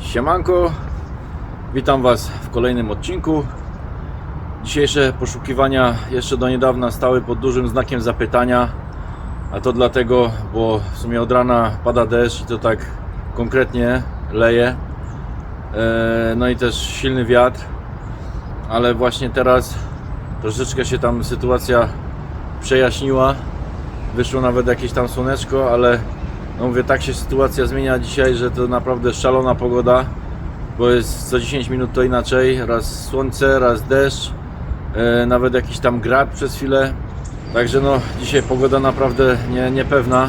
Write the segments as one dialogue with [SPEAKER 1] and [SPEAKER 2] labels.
[SPEAKER 1] Siemanko, witam Was w kolejnym odcinku. Dzisiejsze poszukiwania jeszcze do niedawna stały pod dużym znakiem zapytania, a to dlatego, bo w sumie od rana pada deszcz i to tak konkretnie leje. E, No i też silny wiatr, ale właśnie teraz troszeczkę się tam sytuacja przejaśniła. Wyszło nawet jakieś tam słoneczko, ale no mówię, tak się sytuacja zmienia dzisiaj, że to naprawdę szalona pogoda, bo jest co 10 minut to inaczej, raz słońce, raz deszcz, e, nawet jakiś tam grad przez chwilę. Także no, dzisiaj pogoda naprawdę nie, niepewna.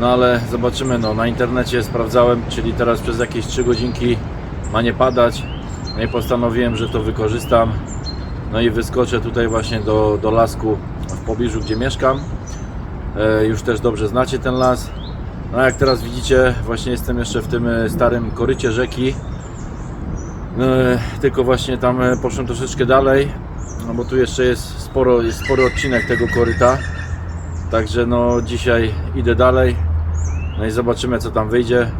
[SPEAKER 1] No ale zobaczymy, no na internecie sprawdzałem, czyli teraz przez jakieś 3 godzinki ma nie padać. No i postanowiłem, że to wykorzystam. No i wyskoczę tutaj właśnie do, do lasku w pobliżu, gdzie mieszkam. E, Już też dobrze znacie ten las. No jak teraz widzicie, właśnie jestem jeszcze w tym e, starym korycie rzeki. E, Tylko właśnie tam e, poszłem troszeczkę dalej, no bo tu jeszcze jest sporo, jest spory odcinek tego koryta. Także no dzisiaj idę dalej. No i zobaczymy co tam wyjdzie.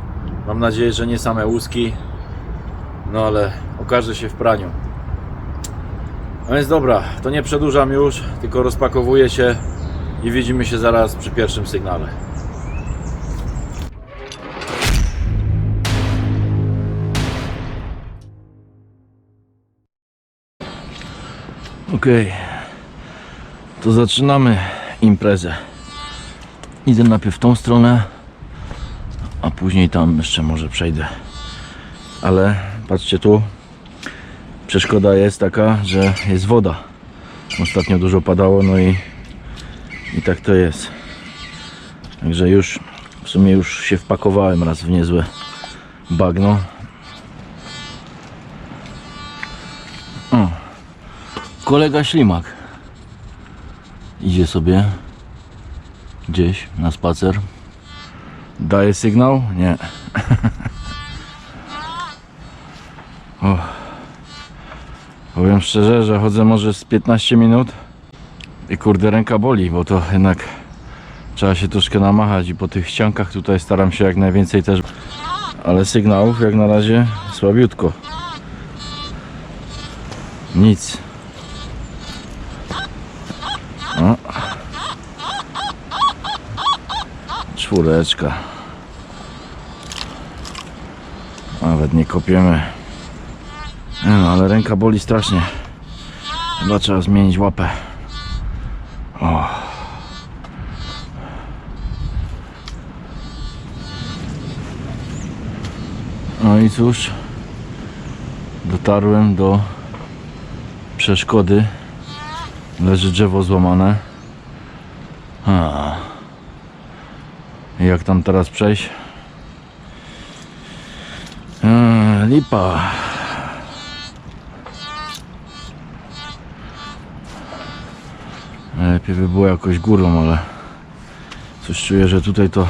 [SPEAKER 1] Mam nadzieję, że nie same łuski. No ale okaże się w praniu. No więc dobra, to nie przedłużam już, tylko rozpakowuję się i widzimy się zaraz przy pierwszym sygnale. Okej, to zaczynamy imprezę. Idę najpierw w tą stronę, a później tam jeszcze może przejdę. Ale patrzcie tu, przeszkoda jest taka, że jest woda. Ostatnio dużo padało, no i, i tak to jest. Także już w sumie już się wpakowałem raz w niezłe bagno. O, kolega ślimak idzie sobie gdzieś na spacer. Daje sygnał? Nie. Powiem szczerze, że chodzę może z 15 minut i kurde ręka boli, bo to jednak trzeba się troszkę namachać i po tych ściankach tutaj staram się jak najwięcej też, ale sygnałów jak na razie słabiutko. Nic. O. Czwóreczka. Nawet nie kopiemy. No, ale ręka boli strasznie. Chyba trzeba zmienić łapę. O. No i cóż, dotarłem do przeszkody. Leży drzewo złamane. A. Jak tam teraz przejść? Eee, lipa. Lepiej by było jakoś górą, ale coś czuję, że tutaj to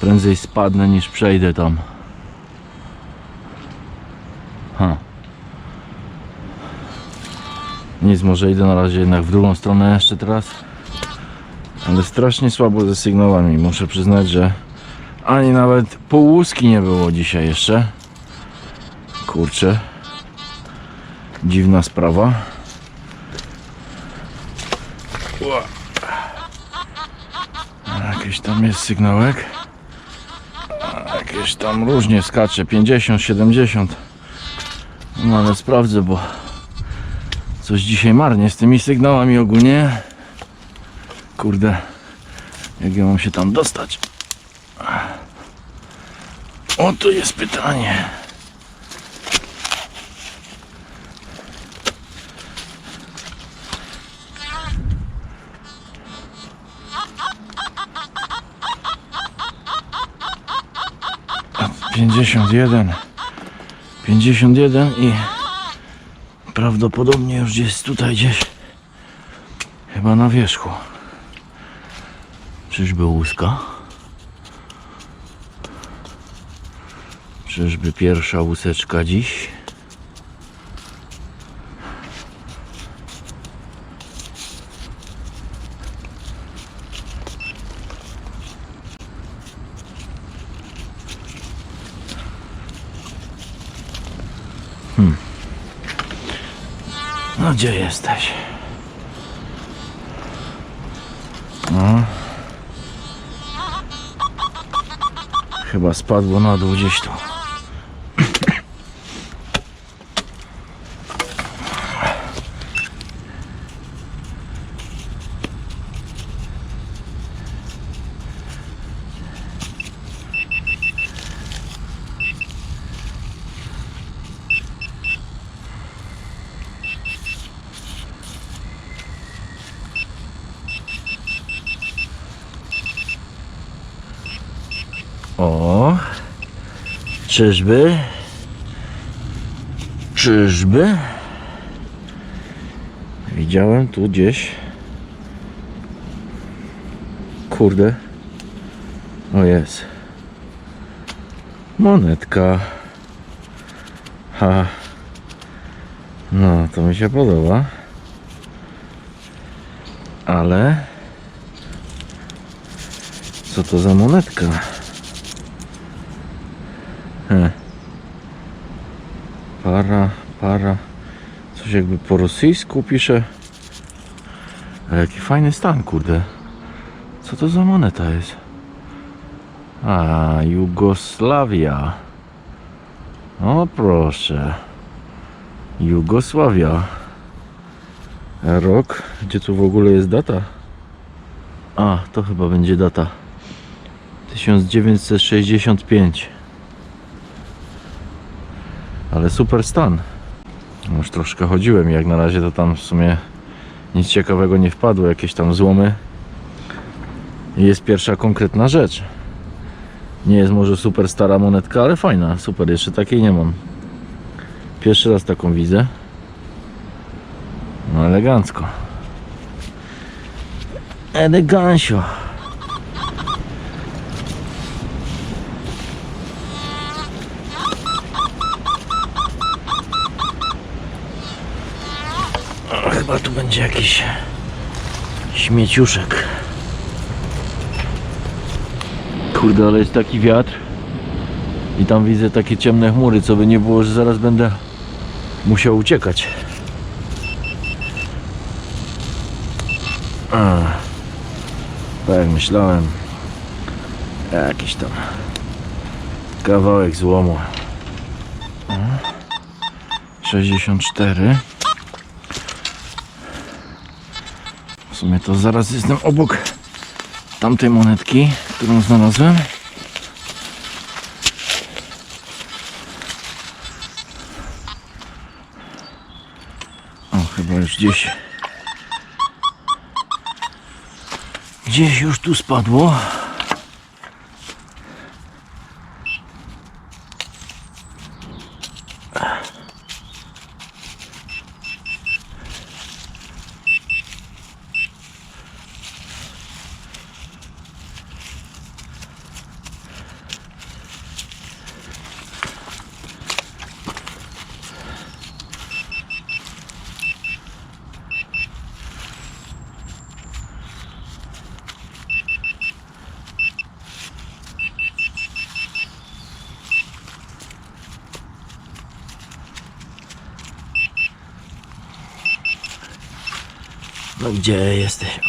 [SPEAKER 1] prędzej spadnę niż przejdę tam. Nic, może idę na razie jednak w drugą stronę jeszcze teraz. Ale strasznie słabo ze sygnałami. Muszę przyznać, że ani nawet pół łuski nie było dzisiaj jeszcze. Kurczę. Dziwna sprawa. Jakiś tam jest sygnałek. Jakieś tam różnie skacze. 50, 70. No ale sprawdzę, bo coś dzisiaj marnie z tymi sygnałami ogólnie. Kurde, jak ja mam się tam dostać? O, tu jest pytanie. Pięćdziesiąt jeden, pięćdziesiąt jeden i prawdopodobnie już jest tutaj gdzieś, chyba na wierzchu. Czyżby łuska? Czyżby pierwsza łuseczka dziś? Gdzie jesteś? No. Chyba spadło na dół gdzieś tu. O, czyżby? Czyżby? Widziałem tu gdzieś. Kurde. O jest. Monetka. Ha. No, to mi się podoba. Ale. Co to za monetka? Para, para. Coś jakby po rosyjsku pisze. A jaki fajny stan, kurde. Co to za moneta jest? A, Jugosławia. O proszę. Jugosławia. Rok? Gdzie tu w ogóle jest data? A, to chyba będzie data. 1965. Ale super stan. Już troszkę chodziłem i jak na razie to tam w sumie nic ciekawego nie wpadło, jakieś tam złomy. I jest pierwsza konkretna rzecz. Nie jest może super stara monetka, ale fajna, super, jeszcze takiej nie mam. Pierwszy raz taką widzę. No elegancko. Elegancio. Będzie jakiś śmieciuszek. Kurde, ale jest taki wiatr. I tam widzę takie ciemne chmury, co by nie było, że zaraz będę musiał uciekać. A, tak jak myślałem. Jakiś tam kawałek złomu. A, 64. W sumie to zaraz jestem obok tamtej monetki, którą znalazłem. O, chyba już gdzieś. Gdzieś już tu spadło. No gdzie jesteś?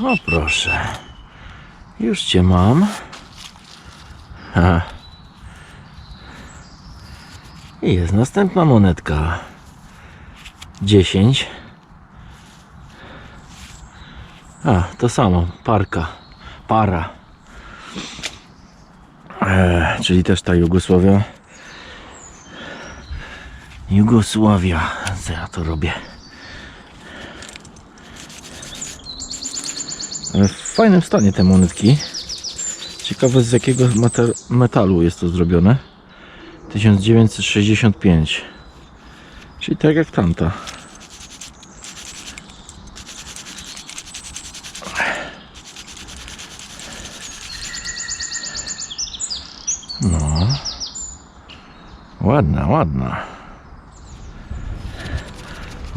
[SPEAKER 1] O. O proszę. Już cię mam. Ha. I jest następna monetka. 10. A, to samo. Parka. Para. E, czyli też ta Jugosławia. Jugosławia. Co ja to robię? Ale w fajnym stanie te monetki. Ciekawe z jakiego meta- metalu jest to zrobione. 1965. Czyli tak jak tamta. No. Ładna, ładna.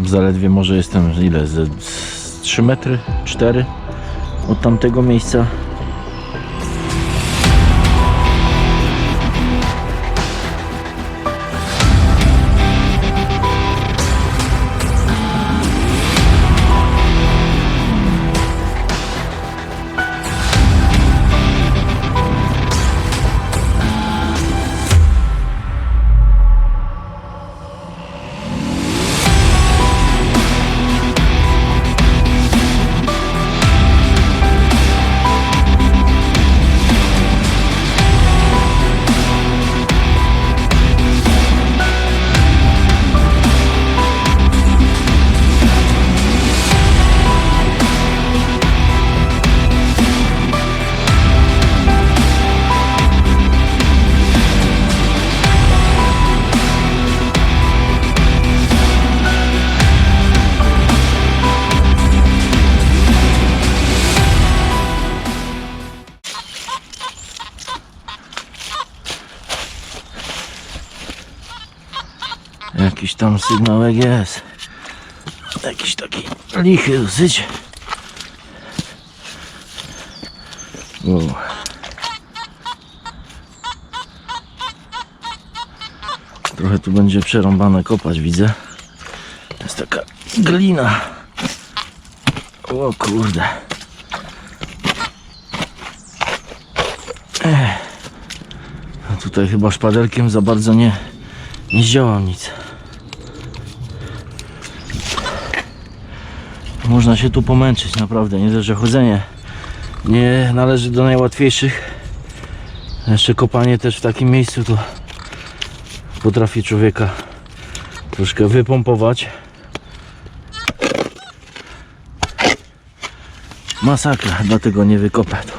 [SPEAKER 1] Zaledwie może jestem ile? Ze z 3 metry? 4 od tamtego miejsca. Tam sygnałek jest. Jakiś taki lichy dosyć. Wow. Trochę tu będzie przerąbane kopać, widzę. Jest taka glina. O kurde. Ech. Tutaj chyba szpadelkiem za bardzo nie, nie zdziałał nic. Można się tu pomęczyć, naprawdę. Nie dość, że chodzenie nie należy do najłatwiejszych. Jeszcze kopanie też w takim miejscu to potrafi człowieka troszkę wypompować. Masakra, dlatego nie wykopę tu.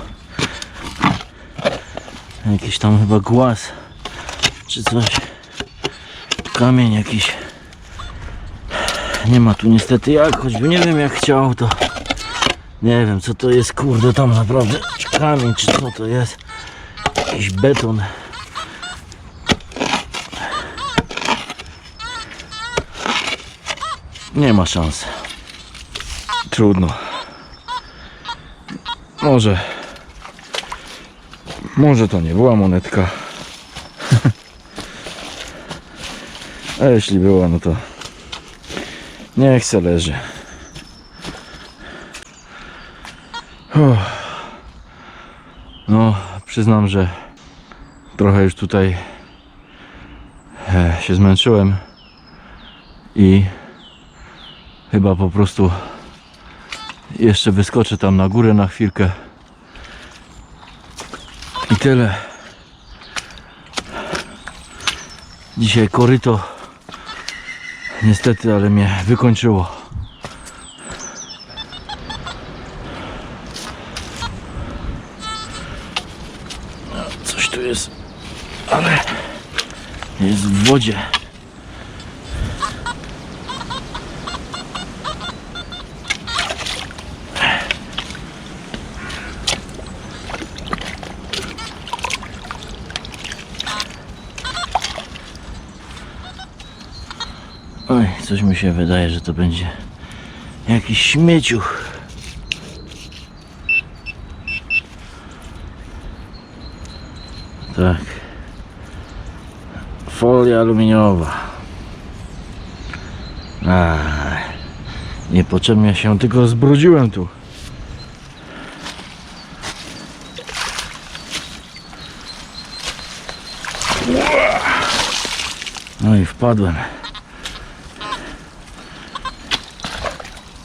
[SPEAKER 1] Jakiś tam chyba głaz czy coś. Kamień jakiś. Nie ma tu niestety jak, choćby nie wiem jak chciał to. Nie wiem co to jest kurde tam naprawdę. Czy kamień czy co to jest. Jakiś beton. Nie ma szans. Trudno. Może. Może to nie była monetka. A jeśli była, no to niech se leży. Uff. No, przyznam, że trochę już tutaj e, się zmęczyłem i chyba po prostu jeszcze wyskoczę tam na górę na chwilkę i tyle dzisiaj koryto niestety, ale mnie wykończyło. Coś tu jest ale jest w wodzie coś mi się wydaje, że to będzie jakiś śmieciuch. Tak. Folia aluminiowa. Aj, niepotrzebnie się tylko zbrudziłem tu. No i wpadłem.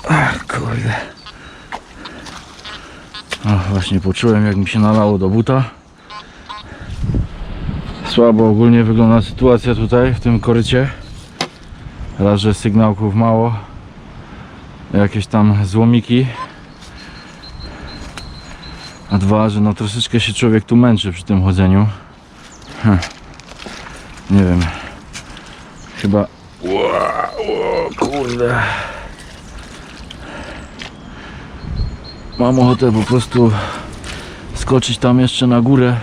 [SPEAKER 1] Ach, kurde. Właśnie poczułem jak mi się nalało do buta. Słabo ogólnie wygląda sytuacja tutaj w tym korycie. Raz, że sygnałków mało. Jakieś tam złomiki. A dwa, że no troszeczkę się człowiek tu męczy przy tym chodzeniu. Hm. Nie wiem. Chyba... Ło, kurde. Mam ochotę po prostu skoczyć tam jeszcze na górę.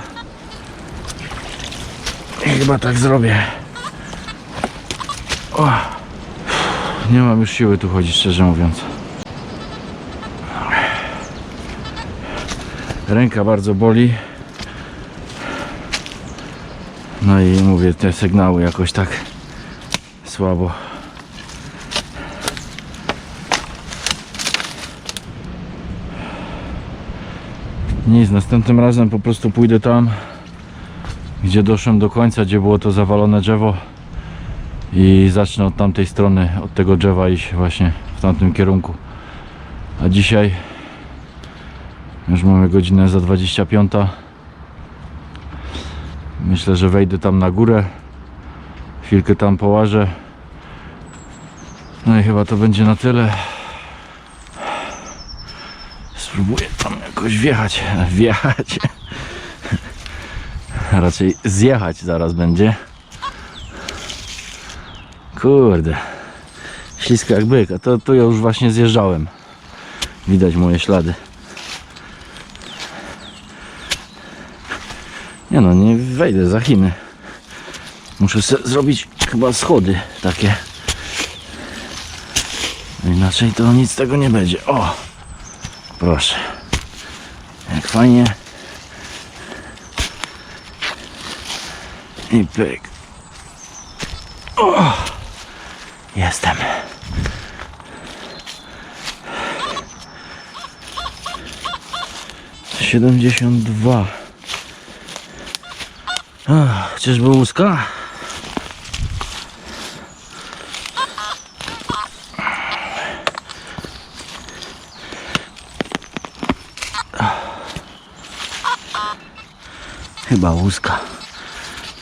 [SPEAKER 1] I chyba tak zrobię. O. Nie mam już siły tu chodzić, szczerze mówiąc. Ręka bardzo boli. No i mówię, te sygnały jakoś tak słabo. Nic, następnym razem po prostu pójdę tam, gdzie doszłem do końca, gdzie było to zawalone drzewo i zacznę od tamtej strony, od tego drzewa iść właśnie w tamtym kierunku. A dzisiaj już mamy godzinę za 25. Myślę, że wejdę tam na górę, chwilkę tam połażę. No i chyba to będzie na tyle. Spróbuję tam jakoś wjechać, wjechać. Raczej zjechać zaraz będzie. Kurde. Ślisko jak byk, a to, to ja już właśnie zjeżdżałem. Widać moje ślady. Nie no, nie wejdę za Chiny. Muszę zrobić chyba schody takie. Inaczej to nic z tego nie będzie. O! Proszę. Jak fajnie. I pyk. O! Jestem. Siedemdziesiąt dwa. Czyżby łuska? Chyba łuska.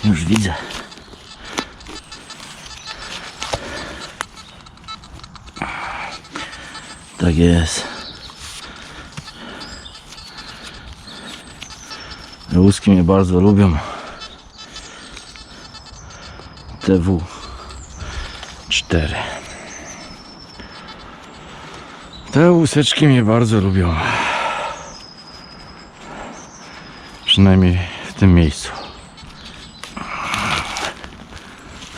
[SPEAKER 1] Już widzę. Tak jest. Łuski mnie bardzo lubią. TW 4 Te łuseczki mnie bardzo lubią. Przynajmniej w tym miejscu.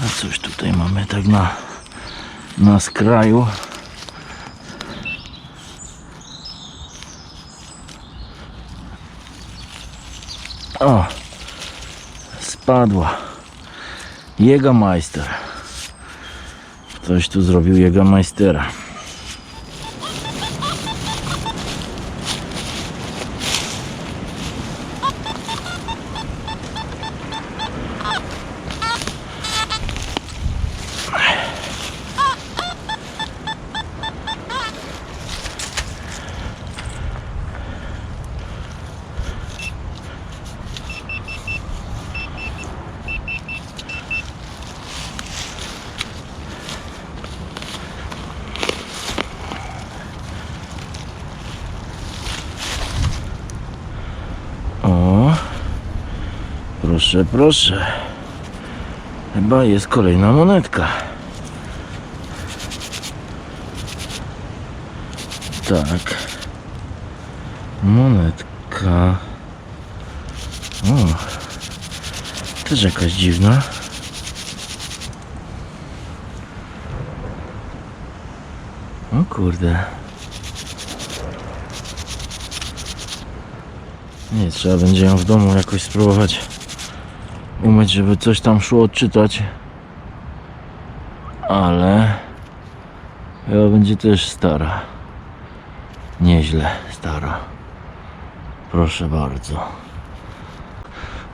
[SPEAKER 1] A coś tutaj mamy tak na, na skraju. O! Spadła. Jägermeister. Ktoś tu zrobił Jägermeistera. O, proszę. Chyba jest kolejna monetka. Tak. Monetka. O, też jakaś dziwna. O kurde. Nie, trzeba będzie ją w domu jakoś spróbować umyć, żeby coś tam szło odczytać. Ale chyba będzie też stara. Nieźle stara. Proszę bardzo.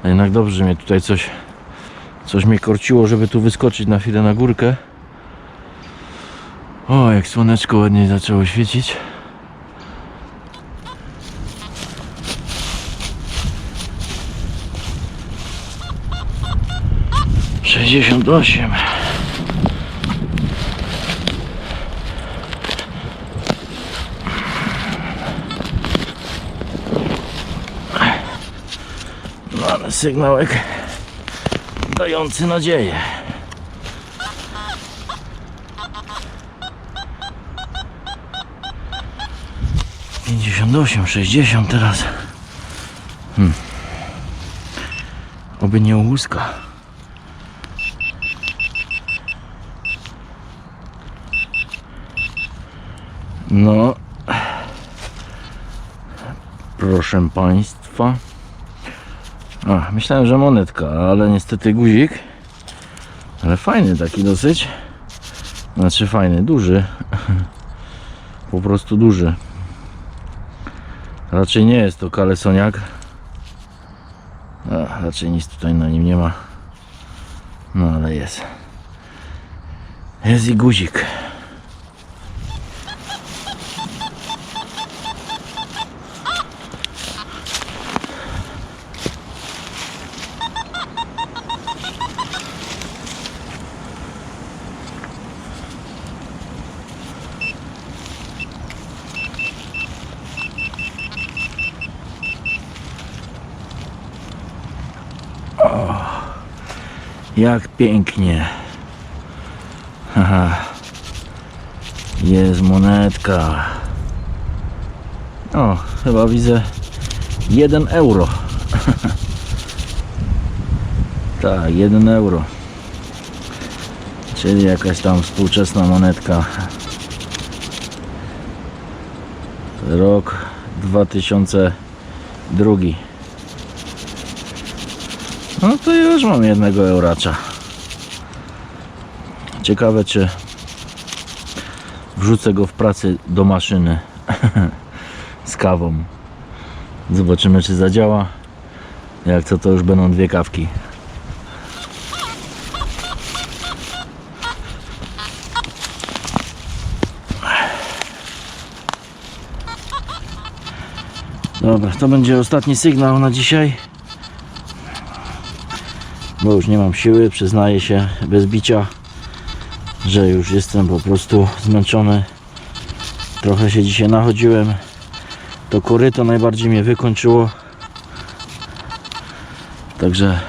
[SPEAKER 1] A jednak dobrze, że mnie tutaj coś coś mnie korciło, żeby tu wyskoczyć na chwilę na górkę. O, jak słoneczko ładnie zaczęło świecić. Sześćdziesiąt osiem. Mamy sygnałek dający nadzieję. Osiem, sześćdziesiąt teraz. Hmm. Oby nie łuska. No. Proszę Państwa. A, myślałem, że monetka, ale niestety guzik. Ale fajny taki dosyć. Znaczy fajny, duży. Po prostu duży. Raczej nie jest to kalesoniak. A, raczej nic tutaj na nim nie ma. No ale jest. Jest i guzik. Jak pięknie. Haha. Jest monetka. O, chyba widzę 1 euro. tak, 1 euro. Czyli jakaś tam współczesna monetka. Rok 2002. No to już mam jednego euracza. Ciekawe czy wrzucę go w pracy do maszyny z kawą. Zobaczymy czy zadziała. Jak co to już będą dwie kawki. Dobra, to będzie ostatni sygnał na dzisiaj. Bo już nie mam siły, przyznaję się bez bicia, że już jestem po prostu zmęczony. Trochę się dzisiaj nachodziłem. To koryto najbardziej mnie wykończyło. Także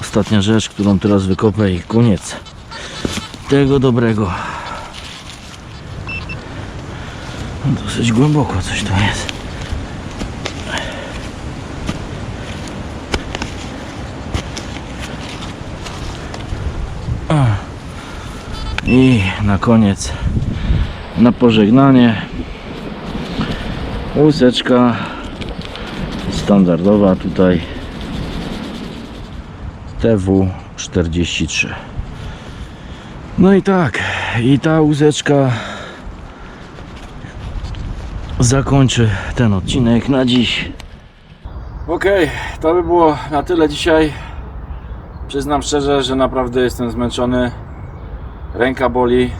[SPEAKER 1] ostatnia rzecz, którą teraz wykopę i koniec tego dobrego. Dosyć głęboko coś tu jest. I na koniec na pożegnanie. Łuseczka standardowa tutaj. TW43 no i tak i ta łuseczka zakończy ten odcinek na dziś. Okej, to by było na tyle dzisiaj. Przyznam szczerze, że naprawdę jestem zmęczony ręka boli.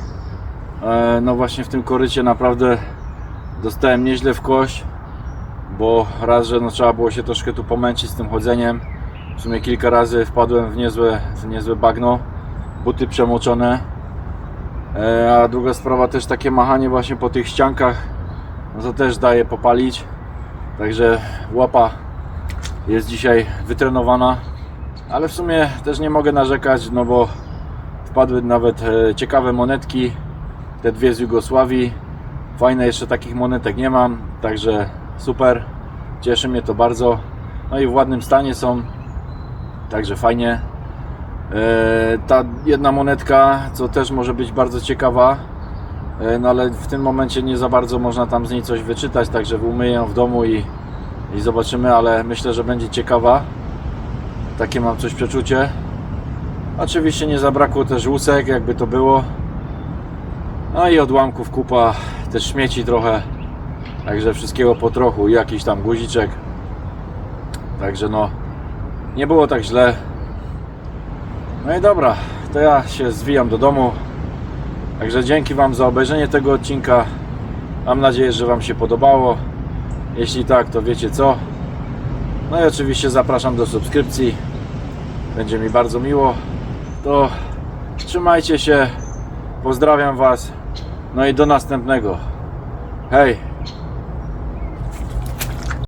[SPEAKER 1] E, No właśnie w tym korycie naprawdę dostałem nieźle w kość, bo raz, że no trzeba było się troszkę tu pomęczyć z tym chodzeniem. W sumie kilka razy wpadłem w niezłe, w niezłe bagno, buty przemoczone. E, A druga sprawa też takie machanie właśnie po tych ściankach, no to też daje popalić. Także łapa jest dzisiaj wytrenowana, ale w sumie też nie mogę narzekać, no bo wpadły nawet e, ciekawe monetki, te dwie z Jugosławii. Fajne, jeszcze takich monetek nie mam, także super. Cieszy mnie to bardzo. No i w ładnym stanie są, także fajnie. E, Ta jedna monetka, co też może być bardzo ciekawa, e, no ale w tym momencie nie za bardzo można tam z niej coś wyczytać, także umyję w domu i, i zobaczymy, ale myślę, że będzie ciekawa. Takie mam coś przeczucie. Oczywiście nie zabrakło też łusek, jakby to było. No i odłamków kupa, też śmieci trochę. Także wszystkiego po trochu, jakiś tam guziczek. Także no, nie było tak źle. No i dobra, to ja się zwijam do domu. Także dzięki Wam za obejrzenie tego odcinka. Mam nadzieję, że Wam się podobało. Jeśli tak, to wiecie co. No i oczywiście zapraszam do subskrypcji. Będzie mi bardzo miło to trzymajcie się. Pozdrawiam Was. No i do następnego. Hej!